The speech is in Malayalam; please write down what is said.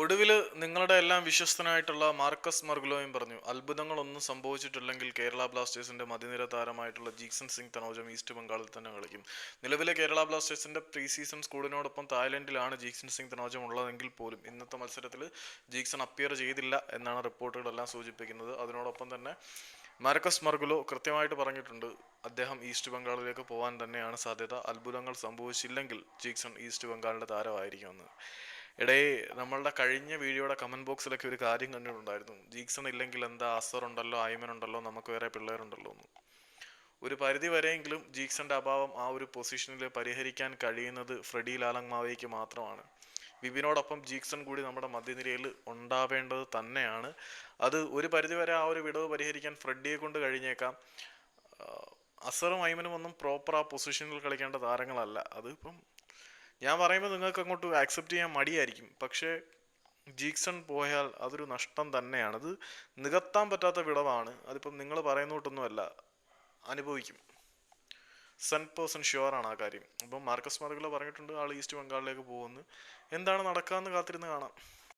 ഒടുവിൽ നിങ്ങളുടെ എല്ലാം വിശ്വസ്തനായിട്ടുള്ള മാർക്കസ് മർഗുലോയും പറഞ്ഞു അത്ഭുതങ്ങളൊന്നും സംഭവിച്ചിട്ടില്ലെങ്കിൽ കേരള ബ്ലാസ്റ്റേഴ്സിന്റെ മതിനിര താരമായിട്ടുള്ള ജീക്സൺ സിംഗ് തനോജം ഈസ്റ്റ് ബംഗാളിൽ തന്നെ കളിക്കും. നിലവിലെ കേരള ബ്ലാസ്റ്റേഴ്സിന്റെ പ്രീ സീസൺ സ്കൂളിനോടൊപ്പം തായ്ലൻഡിലാണ് ജീക്സൺ സിംഗ് തനോജം ഉള്ളതെങ്കിൽ പോലും ഇന്നത്തെ മത്സരത്തിൽ ജീക്സൺ അപ്പിയർ ചെയ്തില്ല എന്നാണ് റിപ്പോർട്ടുകളെല്ലാം സൂചിപ്പിക്കുന്നത്. അതിനോടൊപ്പം തന്നെ മാർക്കസ് മർഗുലോ കൃത്യമായിട്ട് പറഞ്ഞിട്ടുണ്ട് അദ്ദേഹം ഈസ്റ്റ് ബംഗാളിലേക്ക് പോകാൻ തന്നെയാണ് സാധ്യത. അത്ഭുതങ്ങൾ സംഭവിച്ചില്ലെങ്കിൽ ജീക്സൺ ഈസ്റ്റ് ബംഗാളിന്റെ താരമായിരിക്കുമെന്ന്. എടേ നമ്മളുടെ കഴിഞ്ഞ വീഡിയോയുടെ കമന്റ് ബോക്സിലൊക്കെ ഒരു കാര്യം കണ്ടിട്ടുണ്ടായിരുന്നു. ജീക്സൺ ഇല്ലെങ്കിൽ എന്താ അസർ ഉണ്ടല്ലോ അയ്മൻ ഉണ്ടല്ലോ നമുക്ക് വേറെ പിള്ളേരുണ്ടല്ലോ എന്ന്. ഒരു പരിധി വരെയെങ്കിലും ജീക്സന്റെ അഭാവം ആ ഒരു പൊസിഷനിൽ പരിഹരിക്കാൻ കഴിയുന്നത് ഫ്രെഡി ലാലങ് മാവയ്ക്ക് മാത്രമാണ്. വിപിനോടൊപ്പം ജീക്സൺ കൂടി നമ്മുടെ മധ്യനിരയിൽ ഉണ്ടാവേണ്ടത് തന്നെയാണ്. അത് ഒരു പരിധി വരെ ആ ഒരു വിടവ് പരിഹരിക്കാൻ ഫ്രെഡിയെ കൊണ്ട് കഴിഞ്ഞേക്കാം. അസറും ഐമനും ഒന്നും പ്രോപ്പർ ആ പൊസിഷനിൽ കളിക്കേണ്ട താരങ്ങളല്ല. അത് ഇപ്പം ഞാൻ പറയുമ്പോൾ നിങ്ങൾക്ക് അങ്ങോട്ട് ആക്സെപ്റ്റ് ചെയ്യാൻ മടിയായിരിക്കും. പക്ഷേ ജീക്സൺ പോയാൽ അതൊരു നഷ്ടം തന്നെയാണ്. അത് നികത്താൻ പറ്റാത്ത വിടവാണ്. അതിപ്പം നിങ്ങൾ പറയുന്നോട്ടൊന്നുമല്ല. അനുഭവിക്കും. സെൻ പേഴ്സൺ ആണ് ആ കാര്യം. അപ്പം മാർക്കസ് മാർഗുല പറഞ്ഞിട്ടുണ്ട് ആൾ ഈസ്റ്റ് ബംഗാളിലേക്ക് പോകുമെന്ന് എന്താണ് നടക്കാമെന്ന് കാത്തിരുന്ന് കാണാം.